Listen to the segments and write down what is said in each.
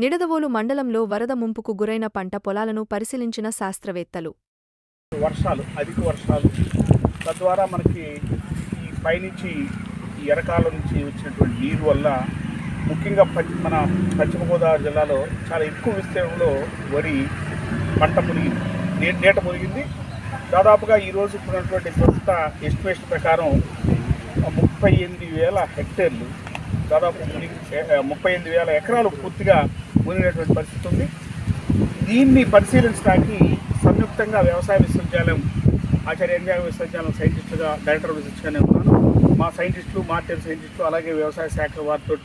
నిడదవోలు మండలంలో వరద ముంపుకు గురైన పంట పొలాలను పరిశీలించిన శాస్త్రవేత్తలు. వర్షాలు అధిక వర్షాలు తద్వారా మనకి ఈ పైనుంచి ఈ ఎరకాల నుంచి వచ్చినటువంటి నీరు వల్ల ముఖ్యంగా ప- మన పశ్చిమ గోదావరి జిల్లాలో చాలా ఎక్కువ విస్తీర్ణంలో వరి పంట మునిగింది నీ- నీట మునిగింది దాదాపుగా ఈరోజు ఉన్నటువంటి ప్రస్తుత ఎస్టిమేషన్ ప్రకారం ముప్పై ఎనిమిది వేల హెక్టేర్లు దాదాపు ముప్పై ఎనిమిది వేల ఎకరాలు పూర్తిగా మునిగినటువంటి పరిస్థితి ఉంది. దీన్ని పరిశీలించడానికి సంయుక్తంగా వ్యవసాయ విశ్వవిద్యాలయం ఆచార్య ఎన్జాయ విశ్వవిద్యాలయం సైంటిస్టుగా డైరెక్టర్ రీసెర్చ్గానే ఉన్నాను. మా సైంటిస్టులు మార్కెట్ సైంటిస్టులు అలాగే వ్యవసాయ శాఖ వారితో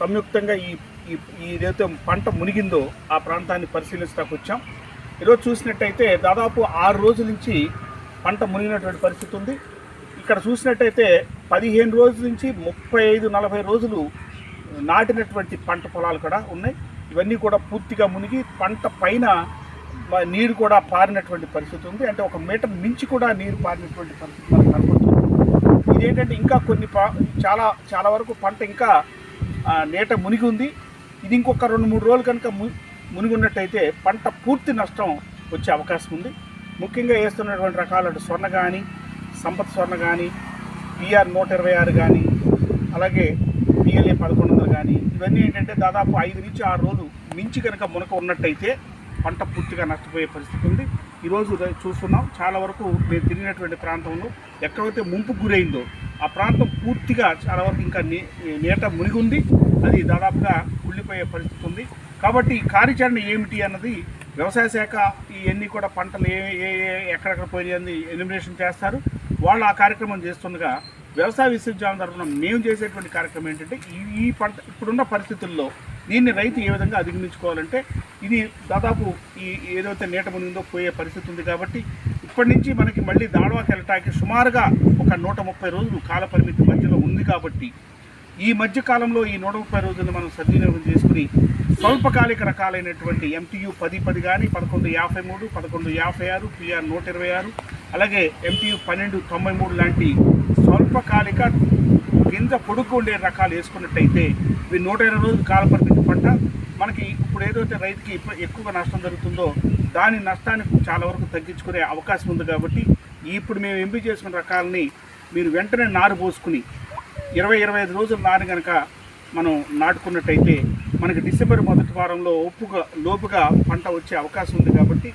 సంయుక్తంగా ఈ ఈ- ఈ ఏదైతే పంట మునిగిందో ఆ ప్రాంతాన్ని పరిశీలించడానికి వచ్చాం. ఈరోజు చూసినట్టయితే దాదాపు ఆరు రోజుల నుంచి పంట మునిగినటువంటి పరిస్థితి ఉంది. ఇక్కడ చూసినట్టయితే పదిహేను రోజుల నుంచి ముప్పై ఐదు నలభై రోజులు నాటినటువంటి పంట పొలాలు కూడా ఉన్నాయి. ఇవన్నీ కూడా పూర్తిగా మునిగి పంట పైన నీరు కూడా పారినటువంటి పరిస్థితి ఉంది. అంటే ఒక మీటర్ మించి కూడా నీరు పారినటువంటి పరిస్థితి మనకు కనపడుతుంది. ఇదేంటంటే ఇంకా కొన్ని పా చాలా చాలా వరకు పంట ఇంకా నీట మునిగి ఉంది. ఇది ఇంకొక రెండు మూడు రోజులు కనుక మునిగి ఉన్నట్టయితే పంట పూర్తి నష్టం వచ్చే అవకాశం ఉంది. ముఖ్యంగా వేస్తున్నటువంటి రకాల స్వర్ణ కానీ సంపత్ స్వర్ణ కానీ పిఆర్ నూట ఇరవై ఆరు కానీ అలాగే పిఎల్ఏ పదకొండు వందలు కానీ ఇవన్నీ ఏంటంటే దాదాపు ఐదు నుంచి ఆరు రోజులు మించి కనుక మునక ఉన్నట్టయితే పంట పూర్తిగా నష్టపోయే పరిస్థితి ఉంది. ఈరోజు చూస్తున్నాం. చాలా వరకు మేము తిరిగినటువంటి ప్రాంతంలో ఎక్కడైతే ముంపు గురైందో ఆ ప్రాంతం పూర్తిగా చాలా వరకు ఇంకా నీ నీట మునిగి ఉంది అది దాదాపుగా కుళ్ళిపోయే పరిస్థితి ఉంది. కాబట్టి కార్యాచరణ ఏమిటి అన్నది వ్యవసాయ శాఖ ఇవన్నీ కూడా పంటలు ఏ ఏ ఎక్కడెక్కడ ఎక్కడెక్కడ అని ఎలిమినేషన్ చేస్తారు. వాళ్ళు ఆ కార్యక్రమం చేస్తుండగా వ్యవసాయ విశ్వవిద్యాలయం తరఫున మేము చేసేటువంటి కార్యక్రమం ఏంటంటే ఈ ఈ పంట ఇప్పుడున్న పరిస్థితుల్లో దీన్ని రైతు ఏ విధంగా అధిగమించుకోవాలంటే ఇది దాదాపు ఈ ఏదైతే నీట మునిగిందో పోయే పరిస్థితి ఉంది కాబట్టి ఇప్పటి నుంచి మనకి మళ్ళీ దాడవాకి వెళ్ళటానికి సుమారుగా ఒక నూట ముప్పై రోజులు కాల పరిమితి మధ్యలో ఉంది కాబట్టి ఈ మధ్య కాలంలో ఈ నూట ముప్పై రోజులను మనం సద్వినియోగం చేసుకుని స్వల్పకాలిక రకాలైనటువంటి ఎంటీయు పది పది కానీ పదకొండు యాభై మూడు పదకొండు యాభై ఆరు పిఆర్ నూట ఇరవై ఆరు అలాగే ఎంటీయు పన్నెండు తొంభై మూడు లాంటి స్వల్పకాలిక కింద పొడుగు ఉండే రకాలు వేసుకున్నట్టయితే ఇవి నూట ఇరవై రోజులు కాలపరిమితి పంట. మనకి ఇప్పుడు ఏదైతే రైతుకి ఎక్కువగా నష్టం జరుగుతుందో దాని నష్టాన్ని చాలా వరకు తగ్గించుకునే అవకాశం ఉంది కాబట్టి ఇప్పుడు మేము ఎంపిక చేసుకున్న రకాలని మీరు వెంటనే నారు పోసుకుని ఇరవై ఇరవై ఐదు రోజులు నాటి కనుక మనం నాటుకున్నట్టయితే మనకి డిసెంబర్ మొదటి వారంలో ఒప్పుగా లోపుగా పంట వచ్చే అవకాశం ఉంది కాబట్టి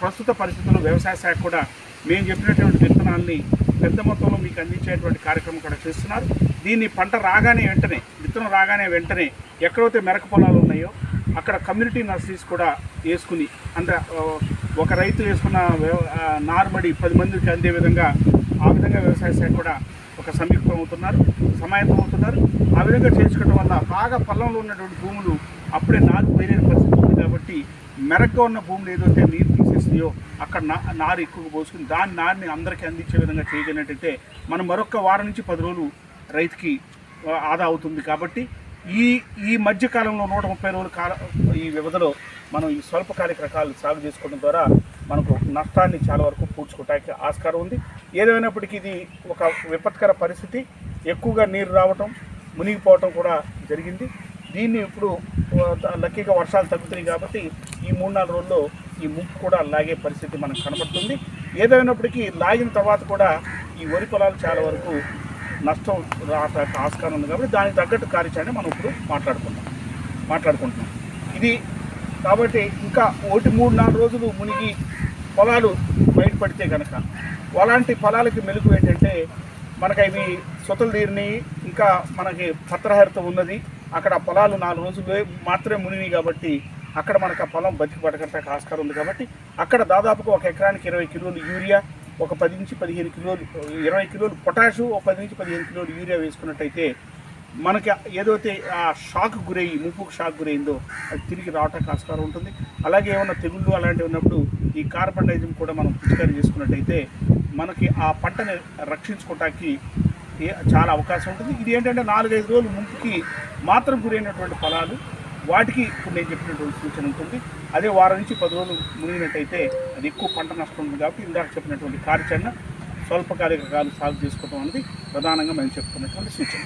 ప్రస్తుత పరిస్థితుల్లో వ్యవసాయ శాఖ కూడా మేము చెప్పినటువంటి విత్తనాల్ని పెద్ద మొత్తంలో మీకు అందించేటువంటి కార్యక్రమం కూడా చేస్తున్నారు. దీన్ని పంట రాగానే వెంటనే విత్తనం రాగానే వెంటనే ఎక్కడైతే మెరక పొలాలు ఉన్నాయో అక్కడ కమ్యూనిటీ నర్సరీస్ కూడా వేసుకుని అంటే ఒక రైతు వేసుకున్న వ్యవ- నారుమడి పది మందికి అందే విధంగా ఆ విధంగా వ్యవసాయ శాఖ కూడా ఒక సమీపం అవుతున్నారు సమాయత్తం అవుతున్నారు ఆ విధంగా చేయించుకోవడం వల్ల బాగా పొలంలో ఉన్నటువంటి భూములు అప్పుడే నారు పోయలేని పరిస్థితి ఉంది కాబట్టి మెరగ్గా ఉన్న భూములు ఏదైతే నీరు తీసేస్తాయో అక్కడ నా నారు ఎక్కువ పోసుకుని దాని నారుని అందరికీ అందించే విధంగా చేయగలిగినట్టయితే మనం మరొక వారం నుంచి పది రోజులు రైతుకి ఆదా అవుతుంది కాబట్టి ఈ ఈ మధ్యకాలంలో నూట ముప్పై రోజుల కాల ఈ వ్యవధిలో మనం ఈ స్వల్పకాలిక రకాలు సాగు చేసుకోవడం ద్వారా మనకు నష్టాన్ని చాలా వరకు పూడ్చుకోవటానికి ఆస్కారం ఉంది. ఏదైనప్పటికీ ఇది ఒక విపత్కర పరిస్థితి. ఎక్కువగా నీరు రావటం మునిగిపోవటం కూడా జరిగింది. దీన్ని ఇప్పుడు లక్కీగా వర్షాలు తగ్గుతున్నాయి కాబట్టి ఈ మూడు నాలుగు రోజుల్లో ఈ ముప్పు కూడా లాగే పరిస్థితి మనకు కనబడుతుంది ఏదైనప్పటికీ లాగిన తర్వాత కూడా ఈ వరి పొలాలు చాలా వరకు నష్టం రావడానికి ఆస్కారం ఉంది కాబట్టి దానికి తగ్గట్టు కార్యాచరణ మనం ఇప్పుడు మాట్లాడుకుంటాం మాట్లాడుకుంటున్నాం. ఇది కాబట్టి ఇంకా ఒకటి మూడు నాలుగు రోజులు మునిగి పొలాలు బయటపడితే కనుక అలాంటి పొలాలకి మెలుగు ఏంటంటే మనకి అవి సొతలు తీరిని ఇంకా మనకి పత్రహరిత ఉన్నది. అక్కడ పొలాలు నాలుగు రోజులు మాత్రమే మునివి కాబట్టి అక్కడ మనకు ఆ పొలం బతికి పడగడానికి ఆస్కారం ఉంది కాబట్టి అక్కడ దాదాపుగా ఒక ఎకరానికి ఇరవై కిలోలు యూరియా ఒక పది నుంచి పదిహేను కిలోలు ఇరవై కిలోలు పొటాషు ఒక పది నుంచి పదిహేను కిలోలు యూరియా వేసుకున్నట్టయితే మనకి ఏదైతే ఆ షాక్ గురయ్యి ముప్పుకు షాక్ గురైందో అది తిరిగి రావటానికి ఆస్కారం ఉంటుంది. అలాగే ఏమైనా తెగుళ్ళు అలాంటివి ఉన్నప్పుడు ఈ కార్బన్ డైజిమ్ కూడా మనం పిచికారీ చేసుకున్నట్టయితే మనకి ఆ పంటని రక్షించుకోవటానికి చాలా అవకాశం ఉంటుంది. ఇది ఏంటంటే నాలుగైదు రోజులు ముందుకి మాత్రం గురైనటువంటి ఫలాలు వాటికి ఇప్పుడు నేను చెప్పినటువంటి సూచన ఉంటుంది. అదే వారం నుంచి పది రోజులు మునిగినట్టయితే అది ఎక్కువ పంట నష్టం ఉంది కాబట్టి ఇందాక చెప్పినటువంటి కార్యాచరణ స్వల్పకాలిక కాలు సాగు చేసుకోవడం అనేది ప్రధానంగా మేము చెప్పుకున్నటువంటి సూచన.